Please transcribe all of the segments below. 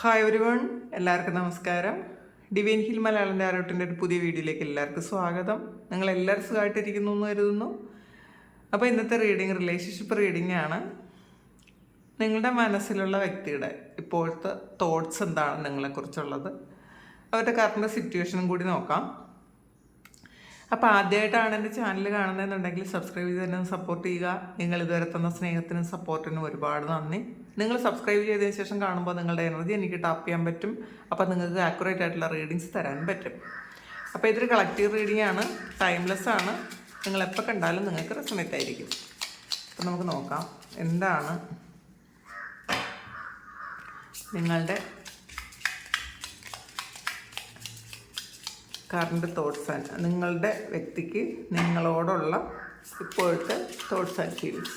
Hi ഒരുവൺ എല്ലാവർക്കും നമസ്കാരം. Divine hill Malayalam ആരോട്ടിന്റെ ഒരു പുതിയ വീഡിയോയിലേക്ക് എല്ലാവർക്കും സ്വാഗതം. നിങ്ങൾ എല്ലാവരും സുഖമായിട്ടിരിക്കുന്നു എന്ന് കരുതുന്നു. അപ്പോൾ ഇന്നത്തെ റീഡിങ് റിലേഷൻഷിപ്പ് റീഡിംഗ് ആണ്. നിങ്ങളുടെ മനസ്സിലുള്ള വ്യക്തിയുടെ ഇപ്പോഴത്തെ തോട്ട്സ് എന്താണ് നിങ്ങളെക്കുറിച്ചുള്ളത്. അവരുടെ കറണ്ട് സിറ്റുവേഷനും കൂടി നോക്കാം. അപ്പോൾ ആദ്യമായിട്ടാണ് എന്റെ ചാനൽ കാണുന്നതെന്നുണ്ടെങ്കിൽ സബ്സ്ക്രൈബ് ചെയ്ത് തന്നെ സപ്പോർട്ട് ചെയ്യുക. നിങ്ങൾ ഇതുവരെ തന്ന സ്നേഹത്തിനും സപ്പോർട്ടിനും ഒരുപാട് നന്ദി. നിങ്ങൾ സബ്സ്ക്രൈബ് ചെയ്തതിന് ശേഷം കാണുമ്പോൾ നിങ്ങളുടെ എനർജി എനിക്ക് ടാപ്പ് ചെയ്യാൻ പറ്റും. അപ്പോൾ നിങ്ങൾക്ക് ആക്യുറേറ്റ് ആയിട്ടുള്ള റീഡിങ്സ് തരാൻ പറ്റും. അപ്പോൾ ഇതൊരു കളക്റ്റീവ് റീഡിംഗ് ആണ്. ടൈംലെസ് ആണ്. നിങ്ങൾ എപ്പോൾ കണ്ടാലും നിങ്ങൾക്ക് റെസണേറ്റ് ആയിരിക്കും. അപ്പോൾ നമുക്ക് നോക്കാം. എന്താണ് നിങ്ങളുടെ കറണ്ട് തോട്ട്സ് ആൻഡ് നിങ്ങളുടെ വ്യക്തിക്ക് നിങ്ങളോടുള്ള ഇപ്പോഴത്തെ thoughts and feelings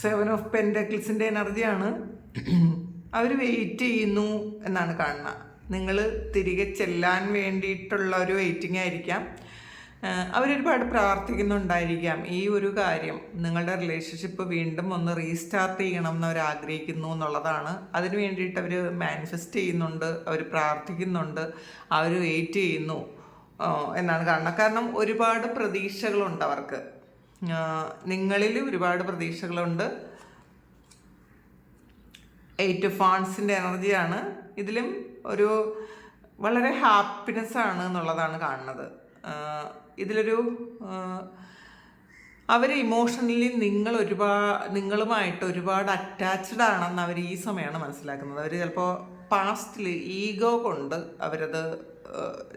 seven of പെൻഡക്കിൾസിന്റെ എനർജിയാണ് അവർ വെയിറ്റ് ചെയ്യുന്നു എന്നാണ് കാണുന്നത്. നിങ്ങൾ തിരികെ ചെല്ലാൻ വേണ്ടിയിട്ടുള്ള ഒരു വെയിറ്റിംഗ് ആയിരിക്കാം. അവരൊരുപാട് പ്രാർത്ഥിക്കുന്നുണ്ടായിരിക്കാം. ഈ ഒരു കാര്യം നിങ്ങളുടെ റിലേഷൻഷിപ്പ് വീണ്ടും ഒന്ന് റീസ്റ്റാർട്ട് ചെയ്യണം എന്ന് അവർ ആഗ്രഹിക്കുന്നു എന്നുള്ളതാണ്. അതിന് വേണ്ടിയിട്ട് അവർ മാനിഫെസ്റ്റ് ചെയ്യുന്നുണ്ട് അവർ പ്രാർത്ഥിക്കുന്നുണ്ട് അവർ വെയിറ്റ് ചെയ്യുന്നു എന്നാണ് കാരണം. കാരണം ഒരുപാട് പ്രതീക്ഷകളുണ്ട് അവർക്ക്. നിങ്ങളിൽ ഒരുപാട് പ്രതീക്ഷകളുണ്ട്. എയ്റ്റ് ഫാൺസിന്റെ എനർജിയാണ് ഇതിലും ഒരു വളരെ ഹാപ്പിനെസ് ആണ് എന്നുള്ളതാണ് കാണുന്നത്. ഇതിലൊരു അവർ ഇമോഷണലി നിങ്ങൾ ഒരുപാട് നിങ്ങളുമായിട്ട് ഒരുപാട് അറ്റാച്ച്ഡ് ആണെന്ന് അവർ ഈ സമയമാണ് മനസ്സിലാക്കുന്നത്. അവർ ചിലപ്പോൾ പാസ്റ്റിൽ ഈഗോ കൊണ്ട് അവരത്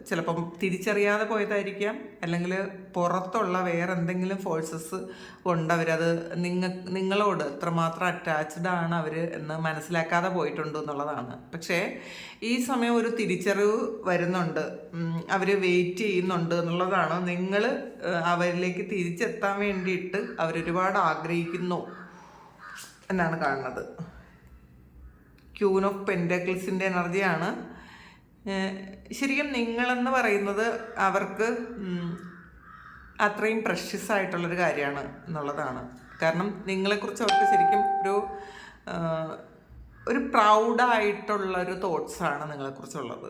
ചിലപ്പം തിരിച്ചറിയാതെ പോയതായിരിക്കാം. അല്ലെങ്കിൽ പുറത്തുള്ള വേറെ എന്തെങ്കിലും ഫോഴ്സസ് കൊണ്ട് അവരത് നിങ്ങ നിങ്ങളോട് എത്രമാത്രം അറ്റാച്ച്ഡ് ആണ് അവർ എന്ന് മനസ്സിലാക്കാതെ പോയിട്ടുണ്ട് എന്നുള്ളതാണ്. പക്ഷേ ഈ സമയം ഒരു തിരിച്ചറിവ് വരുന്നുണ്ട്. അവർ വെയിറ്റ് ചെയ്യുന്നുണ്ട് എന്നുള്ളതാണ്. നിങ്ങൾ അവരിലേക്ക് തിരിച്ചെത്താൻ വേണ്ടിയിട്ട് അവരൊരുപാട് ആഗ്രഹിക്കുന്നു എന്നാണ് കാണുന്നത്. ക്യൂൻ ഓഫ് പെൻഡക്കിൾസിന്റെ എനർജിയാണ്. ശരിക്കും നിങ്ങളെന്ന് പറയുന്നത് അവർക്ക് അത്രയും പ്രഷ്യസ് ആയിട്ടുള്ളൊരു കാര്യമാണ് എന്നുള്ളതാണ്. കാരണം നിങ്ങളെക്കുറിച്ച് അവർക്ക് ശരിക്കും ഒരു ഒരു പ്രൗഡായിട്ടുള്ളൊരു തോട്ട്സാണ് നിങ്ങളെക്കുറിച്ചുള്ളത്.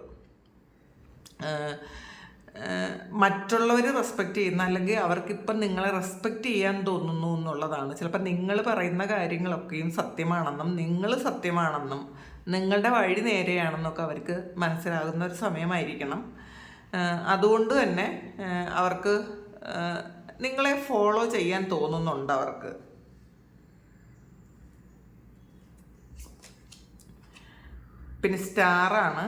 മറ്റുള്ളവർ റെസ്പെക്റ്റ് ചെയ്യുന്ന അല്ലെങ്കിൽ അവർക്കിപ്പം നിങ്ങളെ റെസ്പെക്റ്റ് ചെയ്യാൻ തോന്നുന്നു എന്നുള്ളതാണ്. ചിലപ്പോൾ നിങ്ങൾ പറയുന്ന കാര്യങ്ങളൊക്കെയും സത്യമാണെന്നും നിങ്ങൾ സത്യമാണെന്നും നിങ്ങളുടെ വഴി നേരെയാണെന്നൊക്കെ അവർക്ക് മനസ്സിലാകുന്ന ഒരു സമയമായിരിക്കണം. അതുകൊണ്ട് തന്നെ അവർക്ക് നിങ്ങളെ ഫോളോ ചെയ്യാൻ തോന്നുന്നുണ്ട് അവർക്ക്. പിന്നെ സ്റ്റാറാണ്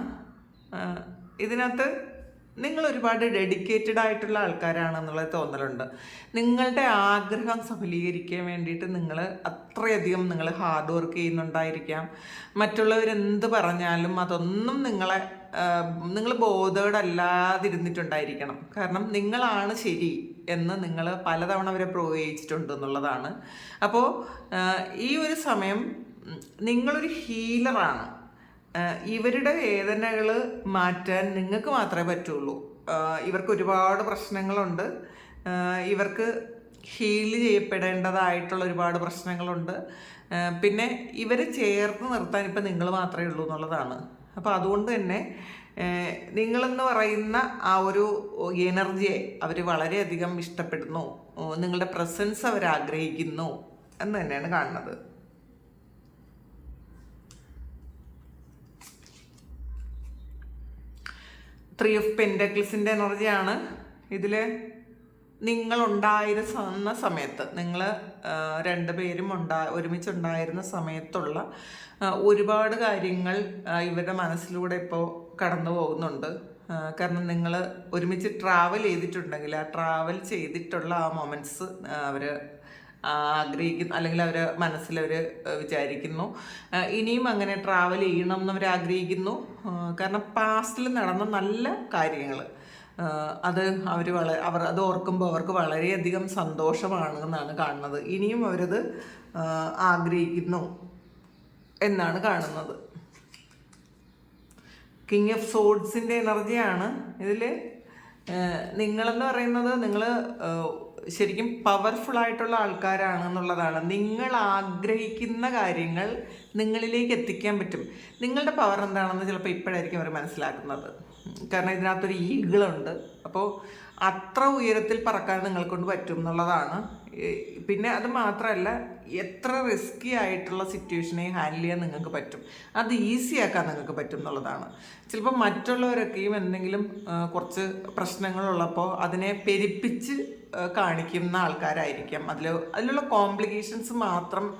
ഇതിനകത്ത് നിങ്ങൾ ഒരുപാട് ഡെഡിക്കേറ്റഡ് ആയിട്ടുള്ള ആൾക്കാരാണെന്നുള്ള തോന്നലുണ്ട്. നിങ്ങളുടെ ആഗ്രഹം സഫലീകരിക്കാൻ വേണ്ടിയിട്ട് നിങ്ങൾ അത്രയധികം നിങ്ങൾ ഹാർഡ് വർക്ക് ചെയ്യുന്നുണ്ടായിരിക്കാം. മറ്റുള്ളവരെന്ത് പറഞ്ഞാലും അതൊന്നും നിങ്ങളെ നിങ്ങൾ ബോധേഡ് അല്ലാതിരുന്നിട്ടുണ്ടായിരിക്കണം. കാരണം നിങ്ങളാണ് ശരി എന്ന് നിങ്ങൾ പലതവണ അവരെ പ്രൂവ് ചെയ്യിച്ചിട്ടുണ്ട് എന്നുള്ളതാണ് അപ്പോൾ ഈ ഒരു സമയം നിങ്ങളൊരു ഹീലറാണ് ഇവരുടെ വേദനകൾ മാറ്റാൻ നിങ്ങൾക്ക് മാത്രമേ പറ്റുള്ളൂ. ഇവർക്ക് ഒരുപാട് പ്രശ്നങ്ങളുണ്ട്. ഇവർക്ക് ഹീൽ ചെയ്യപ്പെടേണ്ടതായിട്ടുള്ള ഒരുപാട് പ്രശ്നങ്ങളുണ്ട്. പിന്നെ ഇവരെ ചേർത്ത് നിർത്താൻ ഇപ്പം നിങ്ങൾ മാത്രമേ ഉള്ളൂ എന്നുള്ളതാണ്. അപ്പോൾ അതുകൊണ്ട് തന്നെ നിങ്ങളെന്ന് പറയുന്ന ആ ഒരു എനർജിയെ അവർ വളരെയധികം ഇഷ്ടപ്പെടുന്നു. നിങ്ങളുടെ പ്രസൻസ് അവർ ആഗ്രഹിക്കുന്നു എന്ന് തന്നെയാണ് കാണുന്നത്. ത്രീ ഓഫ് പെൻഡക്കിൾസിന്റെ എനർജിയാണ് ഇതിൽ നിങ്ങളുണ്ടായിരുന്ന സമയത്ത് നിങ്ങൾ രണ്ടുപേരും ഉണ്ടാ ഒരുമിച്ചുണ്ടായിരുന്ന സമയത്തുള്ള ഒരുപാട് കാര്യങ്ങൾ ഇവരുടെ മനസ്സിലൂടെ ഇപ്പോൾ കടന്നു പോകുന്നുണ്ട്. കാരണം നിങ്ങൾ ഒരുമിച്ച് ട്രാവൽ ചെയ്തിട്ടുണ്ടെങ്കിൽ ആ ട്രാവൽ ചെയ്തിട്ടുള്ള ആ മൊമെന്റ്സ് അവർ ആഗ്രഹിക്കുന്നു അല്ലെങ്കിൽ അവർ മനസ്സിൽ അവർ വിചാരിക്കുന്നു. ഇനിയും അങ്ങനെ ട്രാവൽ ചെയ്യണം എന്നവർ ആഗ്രഹിക്കുന്നു. കാരണം പാസ്റ്റിൽ നടന്ന നല്ല കാര്യങ്ങൾ അത് അവർ വളരെ അവർ അത് ഓർക്കുമ്പോൾ അവർക്ക് വളരെയധികം സന്തോഷമാണ് എന്നാണ് കാണുന്നത്. ഇനിയും അവരത് ആഗ്രഹിക്കുന്നു എന്നാണ് കാണുന്നത്. കിങ് ഓഫ് സോഡ്സിന്റെ എനർജിയാണ് ഇതിൽ നിങ്ങളെന്ന് പറയുന്നത് നിങ്ങൾ ശരിക്കും പവർഫുൾ ആയിട്ടുള്ള ആൾക്കാരാണ് എന്നുള്ളതാണ് നിങ്ങൾ ആഗ്രഹിക്കുന്ന കാര്യങ്ങൾ നിങ്ങളിലേക്ക് എത്തിക്കാൻ പറ്റും. നിങ്ങളുടെ പവർ എന്താണെന്ന് ചിലപ്പോൾ ഇപ്പോഴായിരിക്കും അവർ മനസ്സിലാക്കുന്നത്. കാരണം ഇതിനകത്തൊരു ഈഗിളുണ്ട്. അപ്പോൾ അത്ര ഉയരത്തിൽ പറക്കാൻ നിങ്ങളെ കൊണ്ട് പറ്റും എന്നുള്ളതാണ്. പിന്നെ അത് മാത്രമല്ല എത്ര റിസ്കി ആയിട്ടുള്ള സിറ്റുവേഷനെ ഹാൻഡിൽ ചെയ്യാൻ നിങ്ങൾക്ക് പറ്റും. അത് ഈസി ആക്കാൻ നിങ്ങൾക്ക് പറ്റും എന്നുള്ളതാണ്. ചിലപ്പോൾ മറ്റുള്ളവരൊക്കെയും എന്തെങ്കിലും കുറച്ച് പ്രശ്നങ്ങളുള്ളപ്പോൾ അതിനെ പെരുപ്പിച്ച് കാണിക്കുന്ന ആൾക്കാരായിരിക്കാം. അതിൽ അതിലുള്ള കോംപ്ലിക്കേഷൻസ് മാത്രം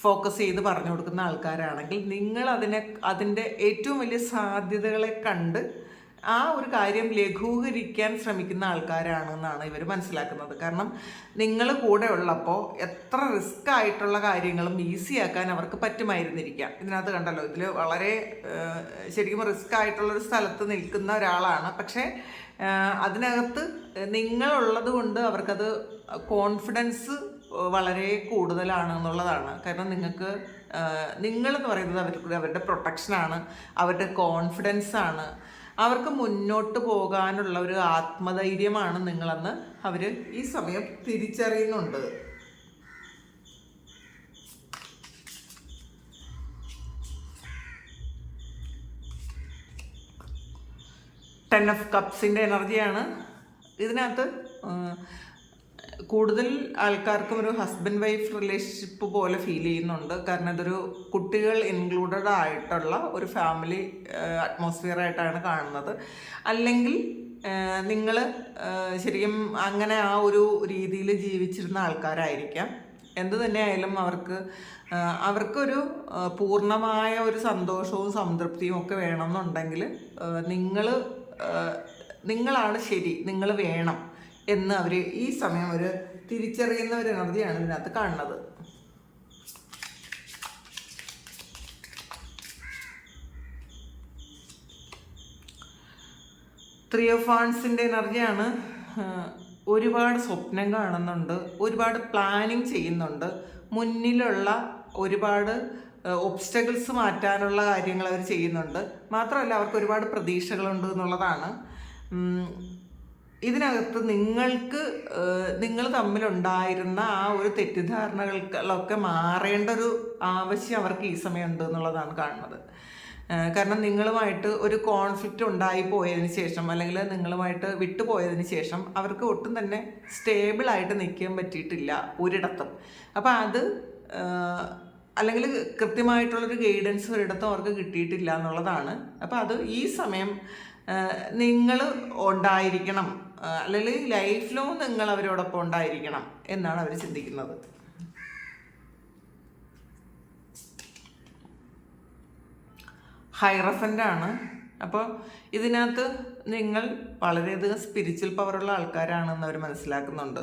ഫോക്കസ് ചെയ്ത് പറഞ്ഞു കൊടുക്കുന്ന ആൾക്കാരാണെങ്കിൽ നിങ്ങൾ അതിനെ അതിന്റെ ഏറ്റവും വലിയ സാധ്യതകളെ കണ്ട് ആ ഒരു കാര്യം ലഘൂകരിക്കാൻ ശ്രമിക്കുന്ന ആൾക്കാരാണെന്നാണ് ഇവർ മനസ്സിലാക്കുന്നത്. കാരണം നിങ്ങൾ കൂടെ ഉള്ളപ്പോൾ എത്ര റിസ്ക് ആയിട്ടുള്ള കാര്യങ്ങളും ഈസി ആക്കാൻ അവർക്ക് പറ്റുമായിരുന്നിരിക്കാം. ഇതിനകത്ത് കണ്ടല്ലോ ഇതിൽ വളരെ ശരിക്കും റിസ്ക് ആയിട്ടുള്ളൊരു സ്ഥലത്ത് നിൽക്കുന്ന ഒരാളാണ്. പക്ഷേ അതിനകത്ത് നിങ്ങളുള്ളത് കൊണ്ട് അവർക്കത് കോൺഫിഡൻസ് വളരെ കൂടുതലാണ് എന്നുള്ളതാണ്. കാരണം നിങ്ങൾക്ക് നിങ്ങളെന്ന് പറയുന്നത് അവർക്ക് അവരുടെ പ്രൊട്ടക്ഷനാണ് അവരുടെ കോൺഫിഡൻസ് ആണ്. അവർക്ക് മുന്നോട്ട് പോകാനുള്ള ഒരു ആത്മധൈര്യമാണ് നിങ്ങളെന്ന് അവർ ഈ സമയം തിരിച്ചറിയുന്നുണ്ട്. ടെൻ ഓഫ് കപ്സിന്റെ എനർജിയാണ് ഇതിനകത്ത് കൂടുതൽ ആൾക്കാർക്കും ഒരു ഹസ്ബൻഡ് വൈഫ് റിലേഷൻഷിപ്പ് പോലെ ഫീൽ ചെയ്യുന്നുണ്ട്. കാരണം ഇതൊരു കുട്ടികൾ ഇൻക്ലൂഡഡ് ആയിട്ടുള്ള ഒരു ഫാമിലി അറ്റ്മോസ്ഫിയർ ആയിട്ടാണ് കാണുന്നത്. അല്ലെങ്കിൽ നിങ്ങൾ ശരിക്കും അങ്ങനെ ആ ഒരു രീതിയിൽ ജീവിച്ചിരുന്ന ആൾക്കാരായിരിക്കാം. എന്ത് തന്നെയായാലും അവർക്ക് അവർക്കൊരു പൂർണമായ ഒരു സന്തോഷവും സംതൃപ്തിയും ഒക്കെ വേണമെന്നുണ്ടെങ്കിൽ നിങ്ങൾ നിങ്ങളാണ് ശരി നിങ്ങൾ വേണം. എന്ന് അവർ ഈ സമയം ഒരു തിരിച്ചറിയുന്ന ഒരു എനർജിയാണ് ഇതിനകത്ത് കാണുന്നത്. ത്രീ ഓഫ് ആൺസിന്റെ എനർജിയാണ് ഒരുപാട് സ്വപ്നം കാണുന്നുണ്ട് ഒരുപാട് പ്ലാനിങ് ചെയ്യുന്നുണ്ട് മുന്നിലുള്ള ഒരുപാട് ഒബ്സ്റ്റക്കിൾസ് മാറ്റാനുള്ള കാര്യങ്ങൾ അവർ ചെയ്യുന്നുണ്ട്. മാത്രമല്ല അവർക്ക് ഒരുപാട് പ്രതീക്ഷകളുണ്ട് എന്നുള്ളതാണ്. ഇതിനകത്ത് നിങ്ങൾക്ക് നിങ്ങൾ തമ്മിലുണ്ടായിരുന്ന ആ ഒരു തെറ്റിദ്ധാരണകൾക്കൊക്കെ മാറേണ്ട ഒരു ആവശ്യം അവർക്ക് ഈ സമയമുണ്ട് എന്നുള്ളതാണ് കാണുന്നത് കാരണം നിങ്ങളുമായിട്ട് ഒരു കോൺഫ്ലിക്റ്റ് ഉണ്ടായി പോയതിന് ശേഷം അല്ലെങ്കിൽ നിങ്ങളുമായിട്ട് വിട്ടുപോയതിന് ശേഷം അവർക്ക് ഒട്ടും തന്നെ സ്റ്റേബിളായിട്ട് നിൽക്കാൻ പറ്റിയിട്ടില്ല ഒരിടത്തും. അപ്പോൾ അത് അല്ലെങ്കിൽ കൃത്യമായിട്ടുള്ളൊരു ഗൈഡൻസ് ഒരിടത്തും അവർക്ക് കിട്ടിയിട്ടില്ല എന്നുള്ളതാണ്. അപ്പോൾ അത് ഈ സമയം നിങ്ങൾ ഉണ്ടായിരിക്കണം ആ, ലൈഫ് ലോങ് നിങ്ങൾ അവരോടൊപ്പം ഉണ്ടായിരിക്കണം എന്നാണ് അവർ ചിന്തിക്കുന്നത്. ഹൈറഫന്റ് ആണ്. അപ്പോൾ ഇതിനകത്ത് നിങ്ങൾ വളരെയധികം സ്പിരിച്വൽ പവറുള്ള ആൾക്കാരാണെന്ന് അവർ മനസ്സിലാക്കുന്നുണ്ട്.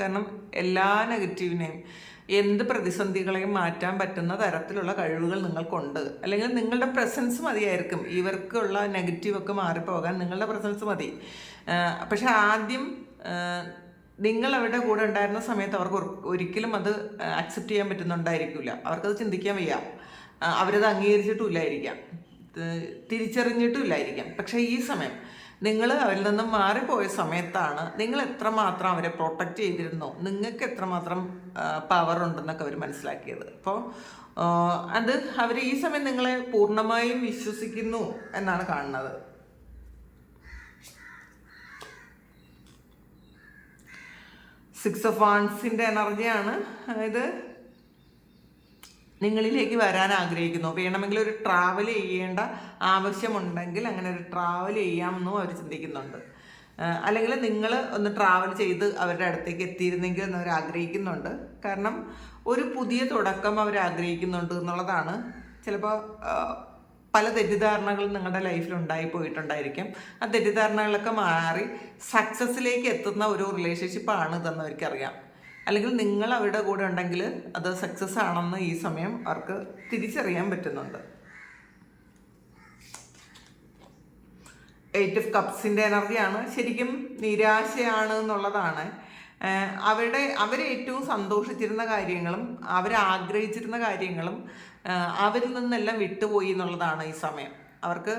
കാരണം എല്ലാ നെഗറ്റീവിനെയും എന്ത് പ്രതിസന്ധികളെയും മാറ്റാൻ പറ്റുന്ന തരത്തിലുള്ള കഴിവുകൾ നിങ്ങൾക്കുണ്ട്. അല്ലെങ്കിൽ നിങ്ങളുടെ പ്രസൻസ് മതിയായിരിക്കും. ഇവർക്കുള്ള നെഗറ്റീവൊക്കെ മാറിപ്പോകാൻ നിങ്ങളുടെ പ്രസൻസ് മതി. പക്ഷെ ആദ്യം നിങ്ങൾ അവരുടെ കൂടെ ഉണ്ടായിരുന്ന സമയത്ത് അവർക്ക് ഒരിക്കലും അത് അക്സെപ്റ്റ് ചെയ്യാൻ പറ്റുന്നുണ്ടായിരിക്കില്ല അവർക്കത് ചിന്തിക്കാൻ വയ്യ. അവരത് അംഗീകരിച്ചിട്ടുമില്ലായിരിക്കാം തിരിച്ചറിഞ്ഞിട്ടുമില്ലായിരിക്കാം പക്ഷേ ഈ സമയം നിങ്ങൾ അവരിൽ നിന്നും മാറിപ്പോയ സമയത്താണ് നിങ്ങൾ എത്രമാത്രം അവരെ പ്രൊട്ടക്റ്റ് ചെയ്തിരുന്നോ? നിങ്ങൾക്ക് എത്രമാത്രം പവർ ഉണ്ടെന്നൊക്കെ അവർ മനസ്സിലാക്കിയത്. അപ്പോൾ അത് അവർ ഈ സമയം നിങ്ങളെ പൂർണമായും വിശ്വസിക്കുന്നു എന്നാണ് കാണുന്നത്. സിക്സ് ഓഫ് വാൺസിന്റെ എനർജിയാണ് ഇത് നിങ്ങളിലേക്ക് വരാൻ ആഗ്രഹിക്കുന്നു. വേണമെങ്കിൽ ഒരു ട്രാവൽ ചെയ്യേണ്ട ആവശ്യമുണ്ടെങ്കിൽ അങ്ങനെ ഒരു ട്രാവൽ ചെയ്യാമെന്നും അവർ ചിന്തിക്കുന്നുണ്ട്. അല്ലെങ്കിൽ നിങ്ങൾ ഒന്ന് ട്രാവൽ ചെയ്ത് അവരുടെ അടുത്തേക്ക് എത്തിയിരുന്നെങ്കിൽ എന്ന് അവർ ആഗ്രഹിക്കുന്നുണ്ട്. കാരണം ഒരു പുതിയ തുടക്കം അവർ ആഗ്രഹിക്കുന്നുണ്ട് എന്നുള്ളതാണ്. ചിലപ്പോൾ പല തെറ്റിദ്ധാരണകൾ നിങ്ങളുടെ ലൈഫിൽ ഉണ്ടായി പോയിട്ടുണ്ടായിരിക്കും. ആ തെറ്റിദ്ധാരണകളൊക്കെ മാറി സക്സസ്സിലേക്ക് എത്തുന്ന ഒരു റിലേഷൻഷിപ്പാണ് ഇതെന്ന് അവർക്കറിയാം. അല്ലെങ്കിൽ നിങ്ങൾ അവരുടെ കൂടെ ഉണ്ടെങ്കിൽ അത് സക്സസ് ആണെന്ന് ഈ സമയം അവർക്ക് തിരിച്ചറിയാൻ പറ്റുന്നുണ്ട്. എയ്റ്റ് ഓഫ് കപ്സിന്റെ എനർജിയാണ് ശരിക്കും നിരാശയാണ് എന്നുള്ളതാണ്. അവരുടെ അവർ ഏറ്റവും സന്തോഷിച്ചിരുന്ന കാര്യങ്ങളും അവരാഗ്രഹിച്ചിരുന്ന കാര്യങ്ങളും അവരിൽ നിന്നെല്ലാം വിട്ടുപോയി എന്നുള്ളതാണ് ഈ സമയം. അവർക്ക്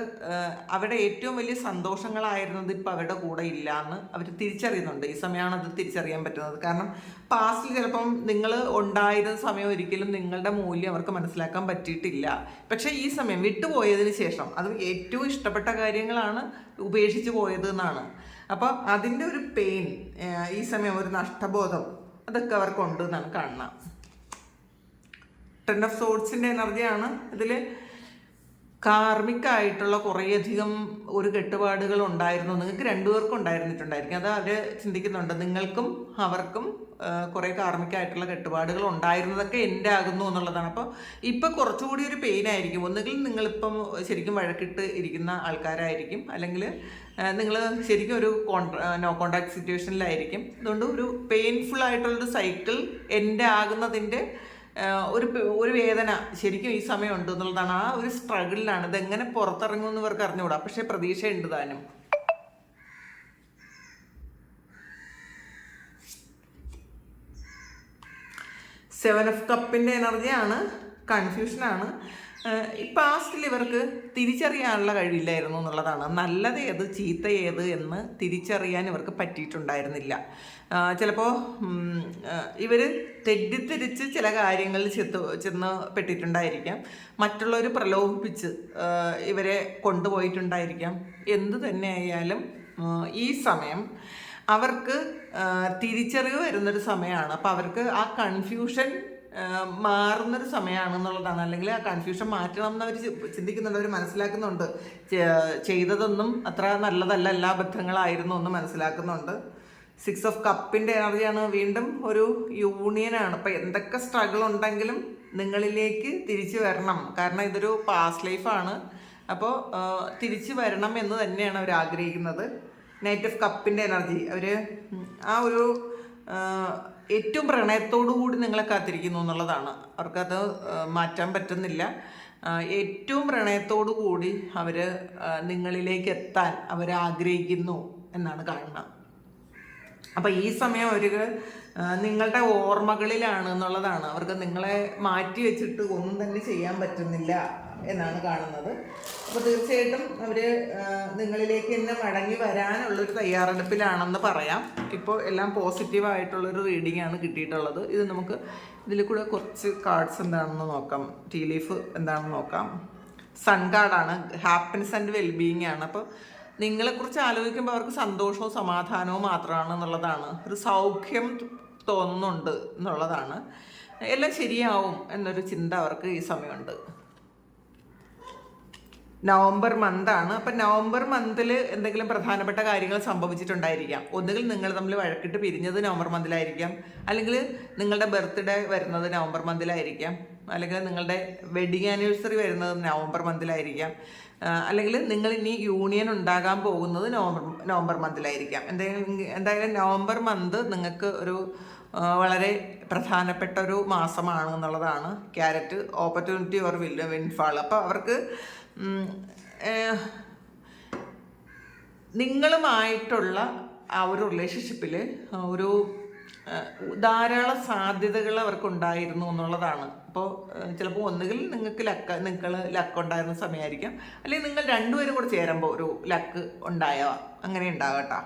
അവരുടെ ഏറ്റവും വലിയ സന്തോഷങ്ങളായിരുന്നത് ഇപ്പം അവരുടെ കൂടെ ഇല്ല എന്ന് അവർ തിരിച്ചറിയുന്നുണ്ട്. ഈ സമയമാണ് അത് തിരിച്ചറിയാൻ പറ്റുന്നത്. കാരണം പാസ്റ്റിൽ ചിലപ്പം നിങ്ങൾ ഉണ്ടായിരുന്ന സമയം ഒരിക്കലും നിങ്ങളുടെ മൂല്യം അവർക്ക് മനസ്സിലാക്കാൻ പറ്റിയിട്ടില്ല. പക്ഷേ ഈ സമയം വിട്ടുപോയതിന് ശേഷം അത് ഏറ്റവും ഇഷ്ടപ്പെട്ട കാര്യങ്ങളാണ് ഉപേക്ഷിച്ച് പോയത് എന്നാണ്. അപ്പോൾ അതിന്റെ ഒരു പെയിൻ ഈ സമയം ഒരു നഷ്ടബോധം അതൊക്കെ അവർക്കുണ്ട് എന്നാണ് കാണുന്നത്. ടെൻ ഓഫ് സോഡ്സിന്റെ എനർജിയാണ് ഇതിൽ കാർമികമായിട്ടുള്ള കുറേയധികം ഒരു കെട്ടുപാടുകൾ ഉണ്ടായിരുന്നു. നിങ്ങൾക്ക് രണ്ടുപേർക്കും ഉണ്ടായിരുന്നിട്ടുണ്ടായിരിക്കും. അത് അവർ ചിന്തിക്കുന്നുണ്ട്. നിങ്ങൾക്കും അവർക്കും കുറേ കാർമികമായിട്ടുള്ള കെട്ടുപാടുകൾ ഉണ്ടായിരുന്നതൊക്കെ എന്റെ ആകുന്നു എന്നുള്ളതാണ്. അപ്പോൾ ഇപ്പം കുറച്ചുകൂടി ഒരു പെയിൻ ആയിരിക്കും ഒന്നുകിൽ നിങ്ങളിപ്പം ശരിക്കും വഴക്കിട്ട് ഇരിക്കുന്ന ആൾക്കാരായിരിക്കും. അല്ലെങ്കിൽ നിങ്ങൾ ശരിക്കും ഒരു കോൺട്രാ നോ കോൺടാക്ട് സിറ്റുവേഷനിലായിരിക്കും. അതുകൊണ്ട് ഒരു പെയിൻഫുൾ ആയിട്ടുള്ളൊരു സൈക്കിൾ എന്റെ ആകുന്നതിന്റെ ഒരു ഒരു വേദന ശരിക്കും ഈ സമയം ഉണ്ട് എന്നുള്ളതാണ്. ആ ഒരു സ്ട്രഗിളിലാണ് ഇതെങ്ങനെ പുറത്തിറങ്ങുമെന്ന് ഇവർക്ക് അറിഞ്ഞുകൂടാ. പക്ഷെ പ്രതീക്ഷയുണ്ട് താനും. സെവൻ ഓഫ് കപ്പിന്റെ എനർജിയാണ് കൺഫ്യൂഷനാണ് ഈ പാസ്റ്റിൽ ഇവർക്ക് തിരിച്ചറിയാനുള്ള കഴിവില്ലായിരുന്നു എന്നുള്ളതാണ്. നല്ലത് ഏത് ചീത്ത ഏത് എന്ന് തിരിച്ചറിയാൻ ഇവർക്ക് പറ്റിയിട്ടുണ്ടായിരുന്നില്ല. ചിലപ്പോൾ ഇവർ തെറ്റിദ്ധരിച്ച് ചില കാര്യങ്ങളിൽ ചെത്ത് ചെന്ന് പെട്ടിട്ടുണ്ടായിരിക്കാം. മറ്റുള്ളവർ പ്രലോഭിപ്പിച്ച് ഇവരെ കൊണ്ടുപോയിട്ടുണ്ടായിരിക്കാം. എന്തു തന്നെയായാലും ഈ സമയം അവർക്ക് തിരിച്ചറിവ് വരുന്നൊരു സമയമാണ് അപ്പോൾ അവർക്ക് ആ കൺഫ്യൂഷൻ മാറുന്നൊരു സമയമാണെന്നുള്ളതാണ് അല്ലെങ്കിൽ ആ കൺഫ്യൂഷൻ മാറ്റണം എന്ന് അവർ ചിന്തിക്കുന്നുണ്ട്. അവർ മനസ്സിലാക്കുന്നുണ്ട്. ചെയ്തതൊന്നും അത്ര നല്ലതല്ല. എല്ലാ അബദ്ധങ്ങളായിരുന്നു എന്ന് മനസ്സിലാക്കുന്നുണ്ട്. സിക്സ് ഓഫ് കപ്പിന്റെ എനർജിയാണ് വീണ്ടും ഒരു യൂണിയനാണ്. അപ്പോൾ എന്തൊക്കെ സ്ട്രഗിൾ ഉണ്ടെങ്കിലും നിങ്ങളിലേക്ക് തിരിച്ചു വരണം. കാരണം ഇതൊരു പാസ്റ്റ് ലൈഫാണ് അപ്പോൾ തിരിച്ചു വരണം എന്ന് തന്നെയാണ് അവർ ആഗ്രഹിക്കുന്നത്. നൈറ്റ് ഓഫ് കപ്പിന്റെ എനർജി അവർ ആ ഒരു ഏറ്റവും പ്രണയത്തോടു കൂടി നിങ്ങളെ കാത്തിരിക്കുന്നു എന്നുള്ളതാണ്. അവർക്കത് മാറ്റാൻ പറ്റുന്നില്ല. ഏറ്റവും പ്രണയത്തോടു കൂടി അവർ നിങ്ങളിലേക്ക് എത്താൻ അവർ ആഗ്രഹിക്കുന്നു എന്നാണ് കാണുന്നത്. അപ്പം ഈ സമയം അവർ നിങ്ങളുടെ ഓർമ്മകളിലാണ് എന്നുള്ളതാണ്. അവർക്ക് നിങ്ങളെ മാറ്റി വെച്ചിട്ട് ഒന്നും തന്നെ ചെയ്യാൻ പറ്റുന്നില്ല എന്നാണ് കാണുന്നത്. അപ്പോൾ തീർച്ചയായിട്ടും അവർ നിങ്ങളിലേക്ക് തന്നെ മടങ്ങി വരാനുള്ളൊരു തയ്യാറെടുപ്പിലാണെന്ന് പറയാം. ഇപ്പോൾ എല്ലാം പോസിറ്റീവായിട്ടുള്ളൊരു റീഡിംഗ് ആണ് കിട്ടിയിട്ടുള്ളത്. ഇത് നമുക്ക് ഇതിൽ കൂടെ കുറച്ച് കാർഡ്സ് എന്താണെന്ന് നോക്കാം. ടീ ലീഫ് എന്താണെന്ന് നോക്കാം. സൺ കാർഡാണ് ഹാപ്പിനെസ് ആൻഡ് വെൽബീയിങ് ആണ്. അപ്പോൾ നിങ്ങളെക്കുറിച്ച് ആലോചിക്കുമ്പോൾ അവർക്ക് സന്തോഷവും സമാധാനവും മാത്രമാണ് എന്നുള്ളതാണ് ഒരു സൗഖ്യം തോന്നുന്നുണ്ട് എന്നുള്ളതാണ്. എല്ലാം ശരിയാവും എന്നൊരു ചിന്ത അവർക്ക് ഈ സമയമുണ്ട്. നവംബർ മന്താണ്. അപ്പം നവംബർ മന്തിൽ എന്തെങ്കിലും പ്രധാനപ്പെട്ട കാര്യങ്ങൾ സംഭവിച്ചിട്ടുണ്ടായിരിക്കാം. ഒന്നുകിൽ നിങ്ങൾ തമ്മിൽ വഴക്കിട്ട് പിരിഞ്ഞത് നവംബർ മന്തിലായിരിക്കാം. അല്ലെങ്കിൽ നിങ്ങളുടെ ബർത്ത്ഡേ വരുന്നത് നവംബർ മന്തിലായിരിക്കാം. അല്ലെങ്കിൽ നിങ്ങളുടെ വെഡിങ് ആനിവേഴ്സറി വരുന്നത് നവംബർ മന്തിലായിരിക്കാം. അല്ലെങ്കിൽ നിങ്ങൾ ഇനി യൂണിയൻ ഉണ്ടാകാൻ പോകുന്നത് നവംബർ നവംബർ മന്തിലായിരിക്കാം എന്തെങ്കിലും എന്തായാലും നവംബർ മന്ത് നിങ്ങൾക്ക് ഒരു വളരെ പ്രധാനപ്പെട്ട ഒരു മാസമാണ് എന്നുള്ളതാണ് ക്യാരറ്റ് ഓപ്പർച്യൂണിറ്റി ഓർ വില്ല വിൻഫാൾ അപ്പോൾ അവർക്ക് നിങ്ങളുമായിട്ടുള്ള ആ ഒരു റിലേഷൻഷിപ്പിൽ ഒരു ധാരാളം സാധ്യതകൾ അവർക്കുണ്ടായിരുന്നു എന്നുള്ളതാണ്. അപ്പോൾ ചിലപ്പോൾ ഒന്നുകിൽ നിങ്ങൾക്ക് ലക്ക് നിങ്ങൾ ലക്ക് ഉണ്ടായിരുന്ന സമയമായിരിക്കാം. അല്ലെങ്കിൽ നിങ്ങൾ രണ്ടുപേരും കൂടെ ചേരുമ്പോൾ ഒരു ലക്ക് ഉണ്ടായ? അങ്ങനെ ഉണ്ടാകട്ടോ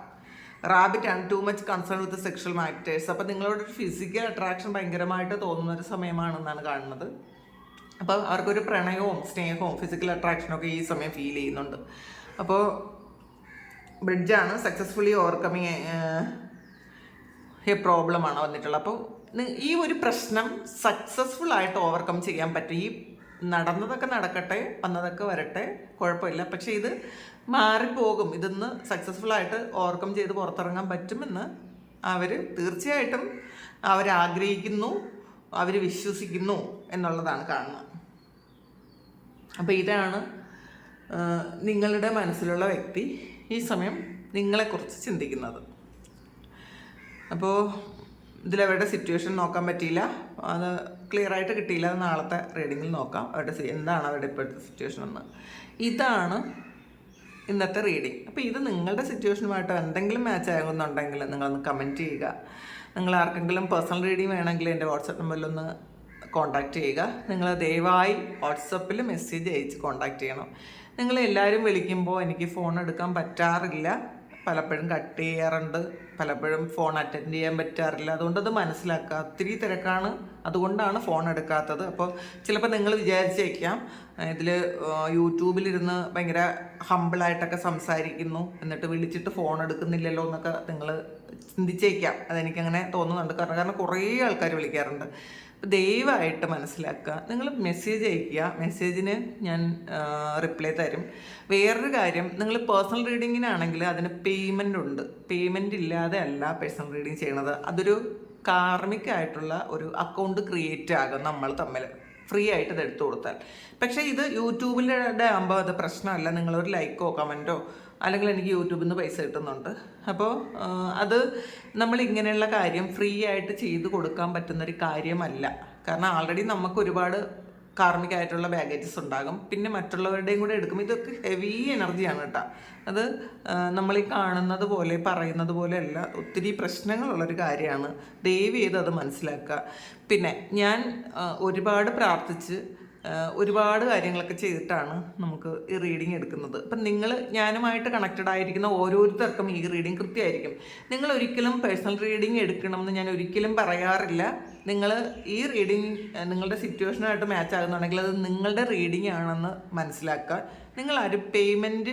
റാബിറ്റ് ആണ് too much concern with sexual matters അപ്പോൾ നിങ്ങളോട് ഒരു ഫിസിക്കൽ അട്രാക്ഷൻ ഭയങ്കരമായിട്ട് തോന്നുന്ന ഒരു സമയമാണെന്നാണ് കാണുന്നത്. അപ്പോൾ അവർക്കൊരു പ്രണയവും സ്നേഹവും ഫിസിക്കൽ അട്രാക്ഷനും ഒക്കെ ഈ സമയം ഫീൽ ചെയ്യുന്നുണ്ട്. അപ്പോൾ ബ്രിഡ്ജാണ് സക്സസ്ഫുള്ളി ഓവർകമ്മിങ് പ്രോബ്ലമാണ് വന്നിട്ടുള്ളത്. അപ്പോൾ ഈ ഒരു പ്രശ്നം സക്സസ്ഫുൾ ആയിട്ട് ഓവർകം ചെയ്യാൻ പറ്റും. ഈ നടന്നതൊക്കെ നടക്കട്ടെ വന്നതൊക്കെ വരട്ടെ കുഴപ്പമില്ല. പക്ഷേ ഇത് മാറിപ്പോകും. ഇതൊന്ന് സക്സസ്ഫുൾ ആയിട്ട് ഓവർകം ചെയ്ത് പുറത്തിറങ്ങാൻ പറ്റുമെന്ന് അവർ തീർച്ചയായിട്ടും അവരാഗ്രഹിക്കുന്നു അവർ വിശ്വസിക്കുന്നു എന്നുള്ളതാണ് കാണുന്നത് അപ്പോൾ ഇതാണ് നിങ്ങളുടെ മനസ്സിലുള്ള വ്യക്തി ഈ സമയം നിങ്ങളെക്കുറിച്ച് ചിന്തിക്കുന്നത്. അപ്പോൾ ഇതിലവരുടെ സിറ്റുവേഷൻ നോക്കാൻ പറ്റിയില്ല. അത് ക്ലിയർ ആയിട്ട് കിട്ടിയില്ല. അത് നാളത്തെ റീഡിങ്ങിൽ നോക്കാം. അവരുടെ എന്താണ് അവരുടെ ഇപ്പോഴത്തെ സിറ്റുവേഷൻ എന്ന്. ഇതാണ് ഇന്നത്തെ റീഡിങ് അപ്പോൾ ഇത് നിങ്ങളുടെ സിറ്റുവേഷനുമായിട്ട് എന്തെങ്കിലും മാച്ച് ആകുന്നുണ്ടെങ്കിൽ നിങ്ങളൊന്ന് കമന്റ് ചെയ്യുക. നിങ്ങൾ ആർക്കെങ്കിലും പേഴ്സണൽ റീഡിങ് വേണമെങ്കിൽ എന്റെ വാട്സപ്പ് നമ്പറിലൊന്ന് കോൺടാക്റ്റ് ചെയ്യുക. നിങ്ങൾ ദയവായി വാട്സപ്പിൽ മെസ്സേജ് അയച്ച് കോണ്ടാക്ട് ചെയ്യണം. നിങ്ങൾ എല്ലാവരും വിളിക്കുമ്പോൾ എനിക്ക് ഫോൺ എടുക്കാൻ പറ്റാറില്ല. പലപ്പോഴും കട്ട് ചെയ്യാറുണ്ട്. പലപ്പോഴും ഫോൺ അറ്റൻഡ് ചെയ്യാൻ പറ്റാറില്ല. അതുകൊണ്ടത് മനസ്സിലാക്കുക. ഒത്തിരി തിരക്കാണ്. അതുകൊണ്ടാണ് ഫോൺ എടുക്കാത്തത്. അപ്പോൾ ചിലപ്പോൾ നിങ്ങൾ വിചാരിച്ചേക്കാം ഇതിൽ യൂട്യൂബിലിരുന്ന് ഭയങ്കര ഹമ്പിളായിട്ടൊക്കെ സംസാരിക്കുന്നു. എന്നിട്ട് വിളിച്ചിട്ട് ഫോൺ എടുക്കുന്നില്ലല്ലോ എന്നൊക്കെ നിങ്ങൾ ചിന്തിച്ചേക്കാം. അതെനിക്കങ്ങനെ തോന്നുന്നുണ്ട്. കാരണം കാരണം കുറേ ആൾക്കാർ വിളിക്കാറുണ്ട്. ദയവായിട്ട് മനസ്സിലാക്കുക. നിങ്ങൾ മെസ്സേജ് അയയ്ക്കുക. മെസ്സേജിന് ഞാൻ റിപ്ലൈ തരും. വേറൊരു കാര്യം നിങ്ങൾ പേഴ്സണൽ റീഡിങ്ങിനാണെങ്കിൽ അതിന് പേയ്മെന്റ് ഉണ്ട്. പേയ്മെന്റ് ഇല്ലാതെ അല്ല പേഴ്സണൽ റീഡിങ് ചെയ്യണത്. അതൊരു കാർമിക് ആയിട്ടുള്ള ഒരു അക്കൗണ്ട് ക്രിയേറ്റ് ആകും നമ്മൾ തമ്മിൽ. ഫ്രീ ആയിട്ട് ഇത് എടുത്തു കൊടുത്താൽ. പക്ഷേ ഇത് യൂട്യൂബിന്റെ ആകുമ്പോൾ അത് പ്രശ്നമല്ല. നിങ്ങളൊരു ലൈക്കോ കമന്റോ അല്ലെങ്കിൽ എനിക്ക് യൂട്യൂബിൽ നിന്ന് പൈസ കിട്ടുന്നുണ്ട്. അപ്പോൾ അത് നമ്മൾ ഇങ്ങനെയുള്ള കാര്യം ഫ്രീ ആയിട്ട് ചെയ്തു കൊടുക്കാൻ പറ്റുന്ന ഒരു കാര്യമല്ല. കാരണം ആൾറെഡി നമുക്ക് ഒരുപാട് കാർമികമായിട്ടുള്ള ബാഗേജസ് ഉണ്ടാകും. പിന്നെ മറ്റുള്ളവരുടെയും കൂടെ എടുക്കും ഇതൊക്കെ ഹെവി എനർജിയാണ് കേട്ടോ. അത് നമ്മൾ ഈ കാണുന്നത് പോലെ പറയുന്നത് പോലെ അല്ല. ഒത്തിരി പ്രശ്നങ്ങളുള്ളൊരു കാര്യമാണ്. ദയവ് ചെയ്ത് അത് മനസ്സിലാക്കുക. പിന്നെ ഞാൻ ഒരുപാട് പ്രാർത്ഥിച്ച് ഒരുപാട് കാര്യങ്ങളൊക്കെ ചെയ്തിട്ടാണ് നമുക്ക് ഈ റീഡിങ് എടുക്കുന്നത്. അപ്പം നിങ്ങൾ ഞാനുമായിട്ട് കണക്റ്റഡ് ആയിരിക്കുന്ന ഓരോരുത്തർക്കും ഈ റീഡിങ് കൃത്യമായിരിക്കും. നിങ്ങൾ ഒരിക്കലും പേഴ്സണൽ റീഡിങ് എടുക്കണമെന്ന് ഞാൻ ഒരിക്കലും പറയാറില്ല. നിങ്ങൾ ഈ റീഡിങ് നിങ്ങളുടെ സിറ്റുവേഷനായിട്ട് മാച്ച് ആകുന്നുണ്ടെങ്കിൽ അത് നിങ്ങളുടെ റീഡിംഗ് ആണെന്ന് മനസ്സിലാക്കുക. നിങ്ങൾ ഒരു പേയ്മെന്റ്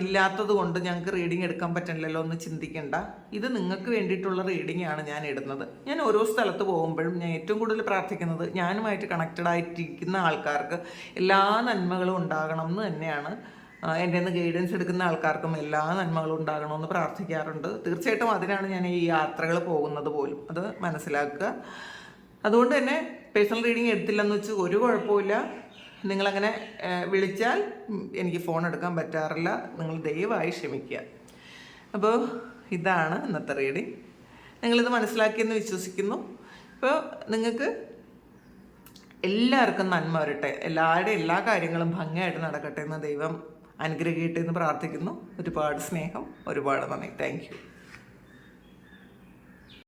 ഇല്ലാത്തത് കൊണ്ട് ഞങ്ങൾക്ക് റീഡിംഗ് എടുക്കാൻ പറ്റണില്ലല്ലോ എന്ന് ചിന്തിക്കേണ്ട. ഇത് നിങ്ങൾക്ക് വേണ്ടിയിട്ടുള്ള റീഡിംഗ് ആണ് ഞാൻ ഇടുന്നത്. ഞാൻ ഓരോ സ്ഥലത്ത് പോകുമ്പോഴും ഞാൻ ഏറ്റവും കൂടുതൽ പ്രാർത്ഥിക്കുന്നത് ഞാനുമായിട്ട് കണക്റ്റഡ് ആയിട്ടിരിക്കുന്ന ആൾക്കാർക്ക് എല്ലാ നന്മകളും ഉണ്ടാകണം എന്ന് തന്നെയാണ്. എന്റെ നിന്ന് ഗൈഡൻസ് എടുക്കുന്ന ആൾക്കാർക്കും എല്ലാ നന്മകളും ഉണ്ടാകണമെന്ന് പ്രാർത്ഥിക്കാറുണ്ട്. തീർച്ചയായിട്ടും അതിനാണ് ഞാൻ ഈ യാത്രകൾ പോകുന്നത് പോലും. അത് മനസ്സിലാക്കുക. അതുകൊണ്ട് തന്നെ പേഴ്സണൽ റീഡിങ് എടുത്തില്ലെന്ന് വെച്ച് ഒരു കുഴപ്പമില്ല നിങ്ങളങ്ങനെ വിളിച്ചാൽ എനിക്ക് ഫോൺ എടുക്കാൻ പറ്റാറില്ല. നിങ്ങൾ ദയവായി ക്ഷമിക്കുക. അപ്പോൾ ഇതാണ് ഇന്നത്തെ റീഡിങ് നിങ്ങളിത് മനസ്സിലാക്കിയെന്ന് വിശ്വസിക്കുന്നു. ഇപ്പോൾ നിങ്ങൾക്ക് എല്ലാവർക്കും നന്മ വരട്ടെ. എല്ലാവരുടെയും എല്ലാ കാര്യങ്ങളും ഭംഗിയായിട്ട് നടക്കട്ടെ എന്ന് ദൈവം അനുഗ്രഹിക്കട്ടെ എന്ന് പ്രാർത്ഥിക്കുന്നു. ഒരുപാട് സ്നേഹം ഒരുപാട് നന്ദി. താങ്ക്